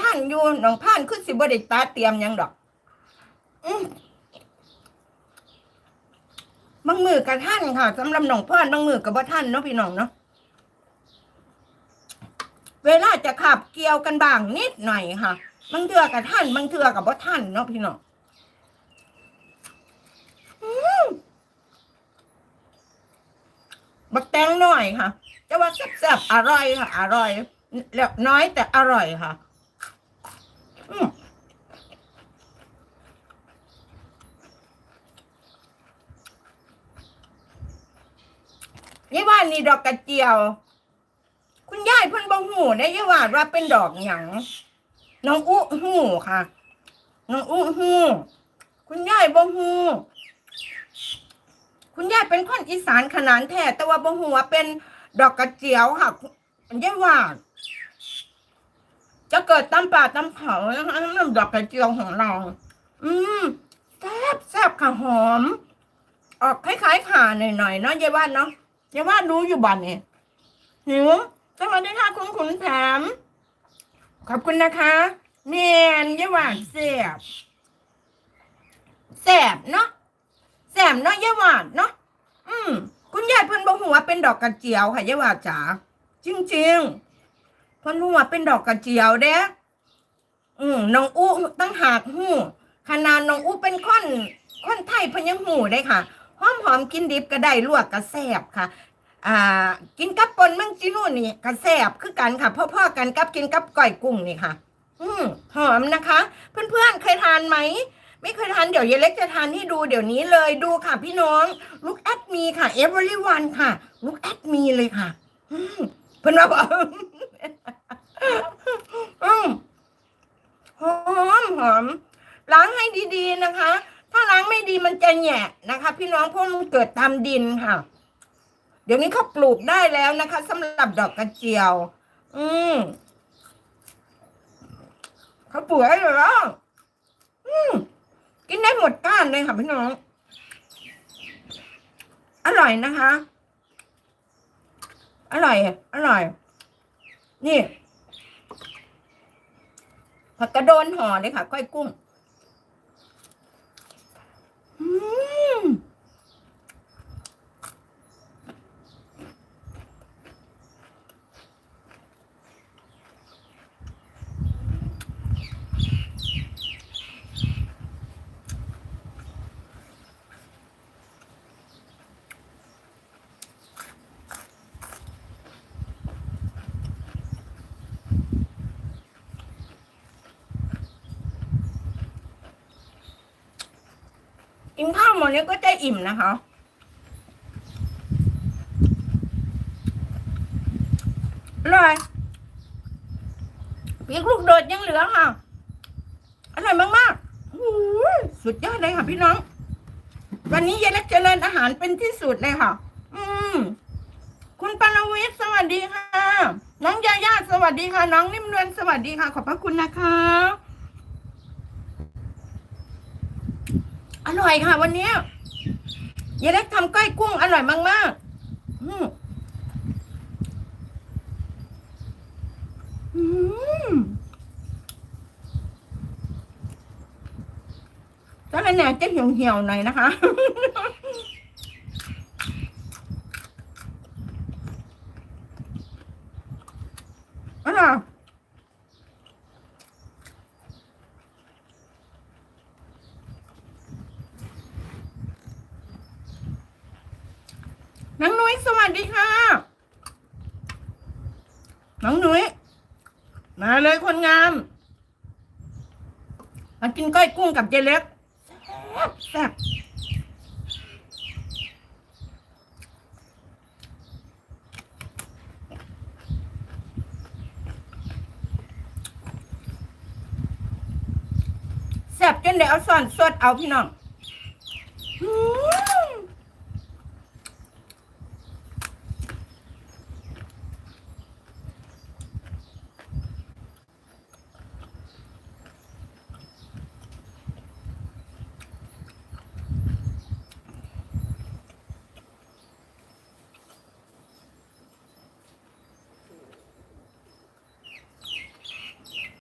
ท่านอยู่น้องผ่านคือสิบ่ได้ตาเตรียมหยังดอกอมบางมือกับท่านค่ะสำหรับน้องพ่อนบางมือกับบ่ท่านเนาะพี่น้องเนาะเวลาจะขับเกี่ยวกันบ้างนิดหน่อยค่ะบางเทือกับท่านบางเทือกับบ่ท่านเนาะพี่น้องบักแตงหน่อยค่ะจะว่าแซ่บๆอร่อยค่ะ อร่อยแล้วน้อยแต่อร่อยค่ะ ยี่ว่านี่ดอกกระเจียว คุณยายเพิ่นบ่หูได้ยี่ว่าว่าเป็นดอกหยังน้องอู้หูค่ะน้องอู้หูคุณยายบ่หูคุณยายเป็นคนอีสานขนานแท้แต่ว่าบ่หูว่าเป็นดอกกระเจียวค่ะยี่ว่าจะเกิดตำป่าตำเขานะคะน้ำดอกกระเจียวของเรา อืมแซ่บแซ่บค่ะหอม ออกคล้ายๆข่าหน่อยๆเนาะยายว่านเนาะ ยาว่ารู้อยู่บ้านเนี่ยหิวสวัสดีค่ะคุณขุนแผมขอบคุณนะคะเนียนยายว่านแซ่บแซ่บเนาะแซ่บเนาะยายว่านเนาะอืม คุณยายเพิ่นบอกหัวเป็นดอกกระเจียวค่ะยายว่านจ๋าจริงๆเพ่นหัวเป็นดอกกระเจียวเด้อืมน้องอู้ตั้งหากหูขนาดน้องอู้เป็นคนคนไทยเพิ่นยังหูได้ค่ะ หอมหอมกินดิบก็ได้ลวกก็แซ่บค่ะอ่ากินกับปนมังจีนู่นนี่ก็แซ่บคือกันค่ะพ่อๆกันกับกินกับก้อยกุ้งนี่ค่ะ อืมหอมนะคะ เพื่อนๆเคยทานไหมไม่เคยทานเดี๋ยวยายเล็กจะทานให้ดูเดี๋ยวนี้เลยดูค่ะพี่น้อง look at me ค่ะ everyone ค่ะ look at me เลยค่ะอืมเพื่อนว่าบอกอืมหอมหอมล้างให้ดีๆนะคะ ถ้าล้างไม่ดีมันจะแหยะนะคะ พี่น้องเพราะมันเกิดตามดินค่ะ เดี๋ยวนี้เขาปลูกได้แล้วนะคะสำหรับดอกกระเจียว อืมเขาปลูกให้แล้วอืมกินได้หมดก้านเลยค่ะพี่น้อง อร่อยนะคะ อร่อย อร่อย นี่ผักกระโดนห่อเลยค่ะก้อยกุ้ง Ooh. กินข้าวหมดนี้ก็จะอิ่มนะคะ อร่อยพริกลูกโดดยังเหลือค่ะ อร่อยมากๆหูสุดยอดเลยค่ะพี่น้อง วันนี้ยายเล็กเจริญอาหารเป็นที่สุดเลยค่ะ อืมคุณปานวิทย์สวัสดีค่ะ น้องยาย่าสวัสดีค่ะ น้องนิ่มนวลสวัสดีค่ะ ขอบพระคุณนะคะ อร่อยค่ะ วันนี้ยายเล็กทำก้อยกุ้งอร่อยมากๆ อืมอืมตอนแรกจะเหี่ยวเหี่ยวๆหน่อยนะคะอร่อยน้องนุ้ ยสวัสดีค่ะ น้องนุ้ยมาเลยคนงาม มากินก้อยกุ้งกับเจเล็กแซ่บแซ่บจนเดี๋ยวเอาส่อนสดเอาพี่น้องอื